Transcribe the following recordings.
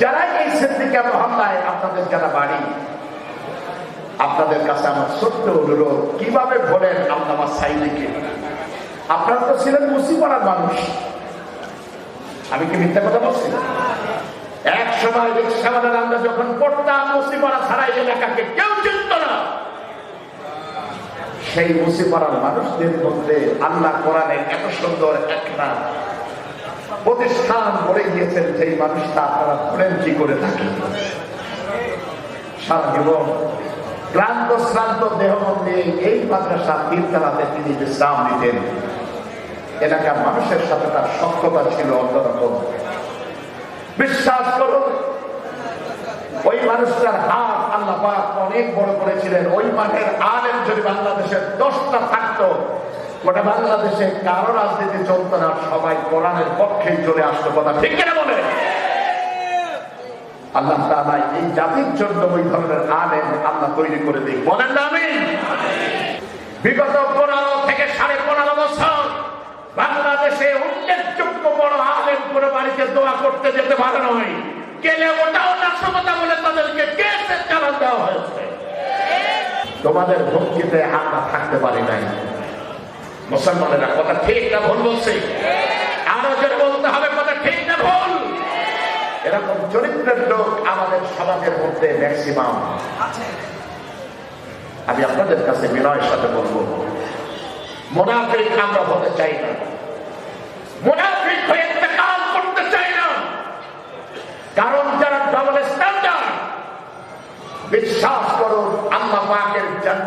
যারা এই সিদ্দিকা মহল্লায় আপনাদের যারা বাড়ি। আপনাদের কাছে আমার ছোট্ট অনুরোধ, কীভাবে ভোলেন আল্লামা সাইদিকে? আপনারা তো ছিলেন মুসিপাড়ার মানুষ। আমি কি মিথ্যা কথা বলছি? এক সময় রিক্সাওয়ালার আমরা যখন পড়তাম মুসিপাড়া ছাড়া এলাকাকে কেউ চিনত না। সেই মুসিপাড়ার মানুষদের মধ্যে আল্লাহ কোরআনে এত সুন্দর একটা প্রতিষ্ঠান গড়ে গিয়েছেন সেই মানুষটা আপনারা ভুলেন কি করে থাকেন। সারা জীবন ক্লান্ত, শ্রান্ত দেহ নিয়ে এই মাদ্রাসা, তিনতলাতে তিনি বিশ্রাম নিতেন এলাকার মানুষের সাথে তার সক্ষতা ছিল অন্যরকম। বিশ্বাস করুন, ওই মানুষটার হাত আল্লাহ অনেক বড় করেছিলেন। ওই মাঠের আলেম যদি বাংলাদেশের দশটা থাকতো গোটা বাংলাদেশে কারও রাজনীতি চলত না, সবাই কোরআনের পক্ষেই চলে আসতো কথা। ঠিক কিনা বলে? আল্লাহ তাআলা এই জাতির জন্য ওই ধরনের আলেম আল্লাহ তৈরি করে দিই বলেন না আমি? বিগত পনেরো থেকে সাড়ে পনেরো বছর বাংলাদেশে উল্লেখযোগ্য বড় আলেম কোনো বাড়িতে দোয়া করতে যেতে পারে নয় গেলে ওটাও নাশকতা বলে তাদেরকে কেসের চালান দেওয়া হয়েছে। তোমাদের ভক্তিতে আমরা থাকতে পারি নাই। মুসলমানেরা, কথা ঠিক না ভুল বলছে? আরও যেটা বলতে হবে, কথা ঠিক না ভুল? এরকম চরিত্রের লোক আমাদের সমাজের মধ্যে ম্যাক্সিমাম আমি আপনাদের কাছে বিনয়ের সাথে বলব, মোনাফিক আমরা হতে চাই না। মোনাফিক হয়ে কাজ করতে চাই না। কারণ যারা ডবল স্ট্যান্ডার্ড বিশ্বাস পাকের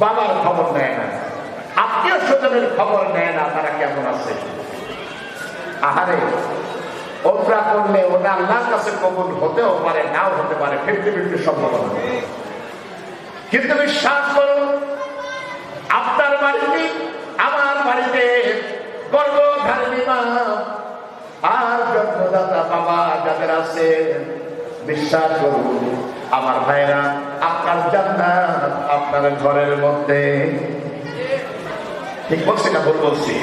বাবার খবর নেয় না। আত্মীয় স্বজনের খবর নেয় না, তারা কেমন আছে? আহারে ওমরা করলে ওটা আল্লাহর কাছে কবুল হতেও পারে, নাও হতে পারে, ফিফটি ফিফটি সম্ভাবনা। কিন্তু বিশ্বাস করুন, আপনার বাড়িতে, আমার বাড়িতে গর্ভধারিণী মা, আর জন্মদাতা বাবা যাদের আছে, বিশ্বাস করুন, আমার ভাইরা আপনার জান্নাত আপনার ঘরের মধ্যে। ঠিক বলছি না ভুল বলছি?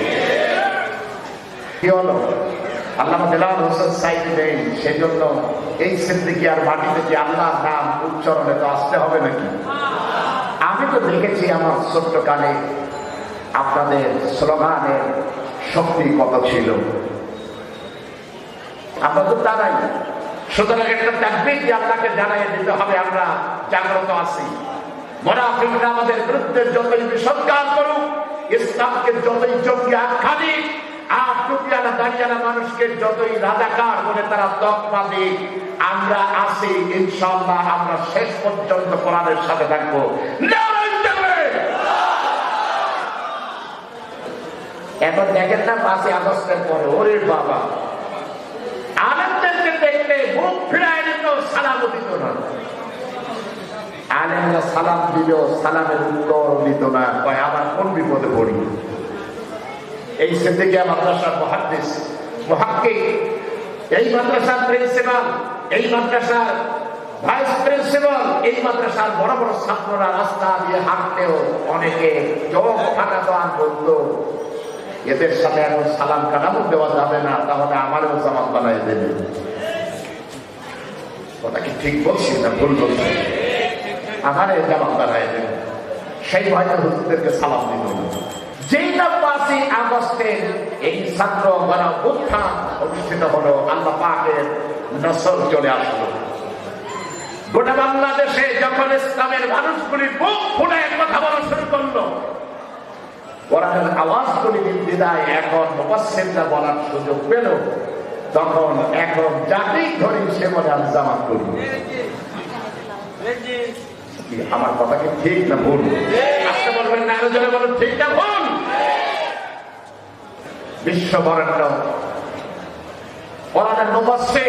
কি হলো? আল্লাহ দেলাল হোসেন সাইড নেই সেই জন্য এই সিদ্দিকি আর মাটিতে যে আল্লাহ নাম উচ্চারণে তো আসতে হবে নাকি? আমি তো দেখেছি আমার ছোট্ট কালে আপনাদের স্লোগানের শক্তি কত ছিল। আমরা তো তারাই সুতরাং একটা তাকবির দিয়ে আল্লাহকে জানাই দিতে হবে আমরা জাগ্রত আছি। মোনাফিকরা আমাদের বিরুদ্ধে যতই বিসৎকার করুক, ইসলামকে যতই জঙ্গি আখ্যা দিক, আর মানুষকে যতই তারা আমরা আমরা শেষ পর্যন্ত সাথে থাকব। এখন বাবা। দেখলে মুখ ফিরায় নিত, সালাম না। আলেমরা সালাম দিল সালামের উত্তর দিত না। কয়, আবার কোন বিপদে পড়ি? এই সিদ্দিকিয়া মাদ্রাসার মহাদ্দেশ মহাক্কিক এই মাদ্রাসার প্রিন্সিপাল, এই মাদ্রাসার ভাইস প্রিন্সিপাল, এই মাদ্রাসার বড় বড় ছাত্ররা রাস্তা দিয়ে হাঁটলেও অনেকে চোখ ফাঁকা দোয়ান বলতো। এদের সাথে এখন সালাম কালামও দেওয়া যাবে না, তাহলে আমারও জামাত বানাই দেবে। কথা কি ঠিক বলছি না ভুল বলছি? এই জামাত বানাই দেবে। সেই ভয়টা হুজুরদেরকে সালাম দিত না যেই না পাঁচই আগস্টের এই ছাত্র গণ উত্থান অনুষ্ঠিত হলো, আল্লাহ পাকের নসর চলে আসলো। গোটা বাংলাদেশে যখন ইসলামের মানুষগুলি বুক ফুলে কথা বলা শুরু করল, কোরআনের আওয়াজগুলি বিদায় এখন মুবাসসিররা বলার সুযোগ পেল। তখন এখন জাতি ধরে সে আমি জামাত করি আমার কথাকে ঠিক না ভুল? আজকে বলবেন না আলোচনা বলুন, ঠিক না বিশ্ব বরেণ্য ওনাদের মুখস্থে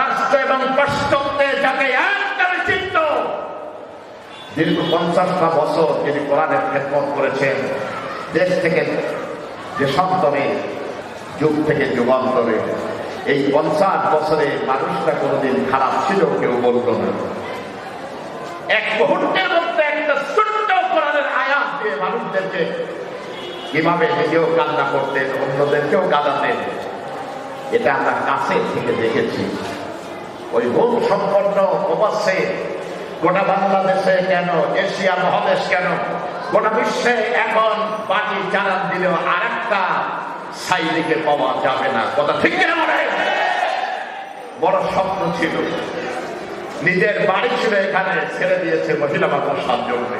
রাষ্ট্র এবং পাশ্চাত্যে যাকে একটারে দীর্ঘ পঞ্চাশটা বছর তিনি কোরআনের খেদমত করেছেন। দেশ থেকে যে সপ্তমে যুগ থেকে যুগান্তরে। এই পঞ্চাশ বছরে মানুষটা কোনোদিন খারাপ ছিল, কেউ বলতো না। এক মুহূর্তের মধ্যে একটা ছোট্ট কোরআনের আয়াত দিয়ে মানুষদেরকে কীভাবে নিজেও কান্না করতেন, অন্যদেরকেও কাঁদাতেন এটা আমরা কাছে থেকে দেখেছি। ওই ভোগ সম্পন্ন অবশ্যই গোটা বাংলাদেশে কেন, এশিয়া মহাদেশ কেন, গোটা বিশ্বে এখন পার্টি চালান দিলেও আর একটা সাইডিকে পাওয়া যাবে না। কথা ঠিক? বড় স্বপ্ন ছিল। নিজের বাড়ি ছিল এখানে, ছেড়ে দিয়েছে মহিলা মাদ্রাসার জন্য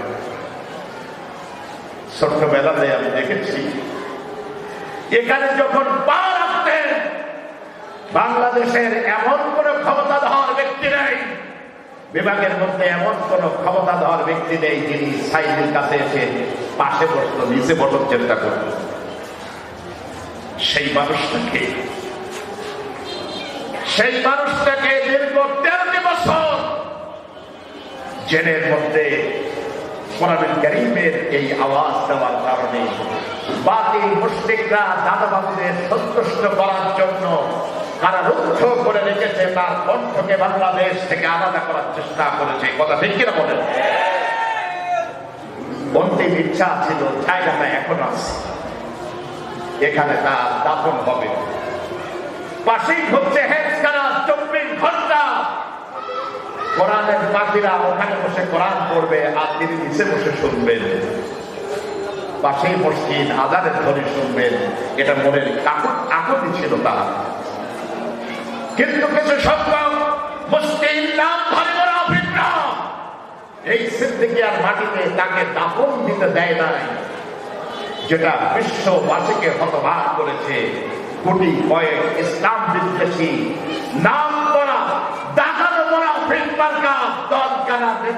ছোট্টবেলাতে আমি দেখেছি, এখানে যখন পা রাখতেন বাংলাদেশের এমন কোন ক্ষমতাধর ব্যক্তি নেই, বিভাগের মধ্যে এমন কোন ক্ষমতাধর ব্যক্তি নেই যিনি সাইডের কাছে এসে পাশে বসত নিচে বসার চেষ্টা করত সেই মানুষটাকে সেই মানুষটাকে দীর্ঘ বছর জেলের মধ্যে করিমের এই আওয়াজ দেওয়ার কারণে বাতিল মুশরিকরা দাদাবাবুদের সন্তুষ্ট করার জন্য তারা রুদ্ধ করে রেখেছে, তার কণ্ঠকে বাংলাদেশ থেকে আলাদা করার চেষ্টা করেছে। কথা ঠিক কিনা বলেন? অন্তিম ইচ্ছা ছিল জায়গাটা এখন আছে। এখানে তার দাফন হবে। পাশেই হচ্ছে কোরআনের পাখিরা ওখানে বসে কোরআন পড়বে আর তিনি নিচে বসে শুনবেন। মসজিদ শুনবেন। এটা মনের ছিল তার। কিন্তু কিছু এই সিদ্দিকিয়ার মাটিতে তাকে দাপন দিতে দেয় নাই, যেটা বিশ্ববাসীকে হতবাক করেছে। কোটি কয়েক ইসলাম বিদ্বেষী নাম করা দাগানো বলা ফিল্মার্কা দল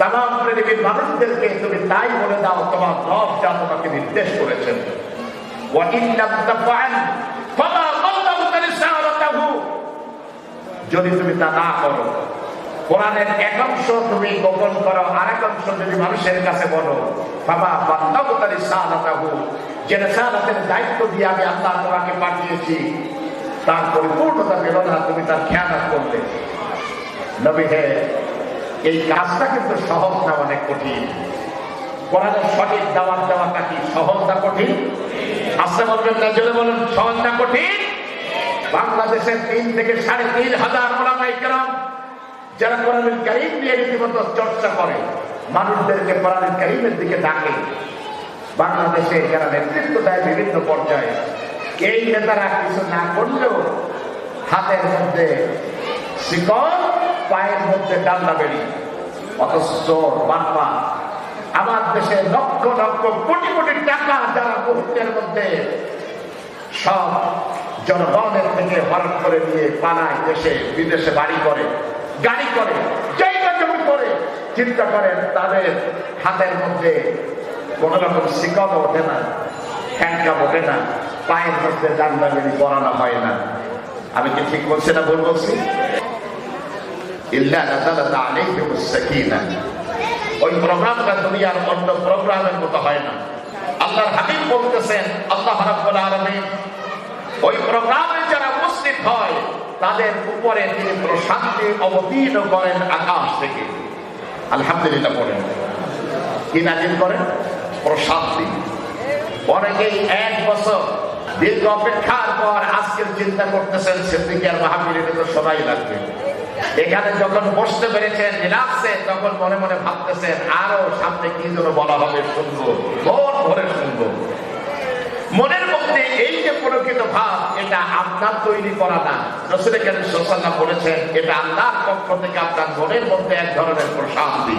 তামাম পৃথিবীর মানুষদেরকে তুমি তাই বলে দাও, তোমার রব যা তোমাকে নির্দেশ করেছেন। যদি তুমি তা না করো, কোরআনের এক অংশ তুমি গোপন করো আর এক অংশ যদি মানুষের কাছে বলো বাবা বান্দাবতারি সালাতাহু যে রেসালাতের দায়িত্ব দিয়ে আমি আল্লাহ তোমাকে পাঠিয়েছি, তার পরিপূর্ণতা পেল না তুমি তার খেয়াল করলে। নবী হে এই কাজটা কিন্তু সহজ না অনেক কঠিন। কোরআনের সঠিক দাওয়াত দেওয়াটা কি সহজ না কঠিন। আসতে বলবেন না জলে বলুন সহজ না কঠিন। বাংলাদেশের তিন থেকে সাড়ে তিন হাজার ওলামাই কেরাম যারা কোরআনুল কারিম নিয়ে রীতিমতো চর্চা করে, মানুষদেরকে কোরআনুল কারিমের দিকে ডাকে। বাংলাদেশে যারা নেতৃত্ব দেয় বিভিন্ন পর্যায়ে, এই নেতারা কিছু না করলেও হাতের মধ্যে শিকল পায়ের মধ্যে ডান্ডা বেরি। অথচ চোর আমার দেশে লক্ষ লক্ষ কোটি কোটি টাকা যারা মুহূর্তের মধ্যে সব জনগণের থেকে হরণ করে নিয়ে পালায় দেশে, বিদেশে বাড়ি করে, গাড়ি করে, জায়গা জমি করে। চিন্তা করেন, তাদের হাতের মধ্যে কোন রকম শিকল ওঠে না, হ্যান্ডকাপ ওঠে না, পায়ের মধ্যে জানদাগিরি পরানো হয় না। আমি কি ঠিক বলছি না ভুল বলছি? ওই প্রোগ্রামটা দুনিয়ার অন্য মতো হয় না। বলতেছেন, আল্লাহ ওই প্রোগ্রামে যারা হয়, তাদের উপরে তিনি প্রশান্তি আকাশ থেকে। করেন? এক বছর দীর্ঘ অপেক্ষার পর আজকের চিন্তা করতেছেন, সিদ্দিকিয়ার মাহফিলে তো সবাই লাগবে। এখানে যখন বসতে পেরেছেন রিলাক্সে তখন মনে মনে ভাবতেছেন, আরও সামনে কি যেন বলা হবে শুনব মন ভরে শুনব। মনের মধ্যে এই যে প্রকৃত ভাব, এটা আপনার তৈরি করা না। রসুল কেন বলেছেন, এটা আল্লাহর পক্ষ থেকে আপনার মনের মধ্যে এক ধরনের প্রশান্তি।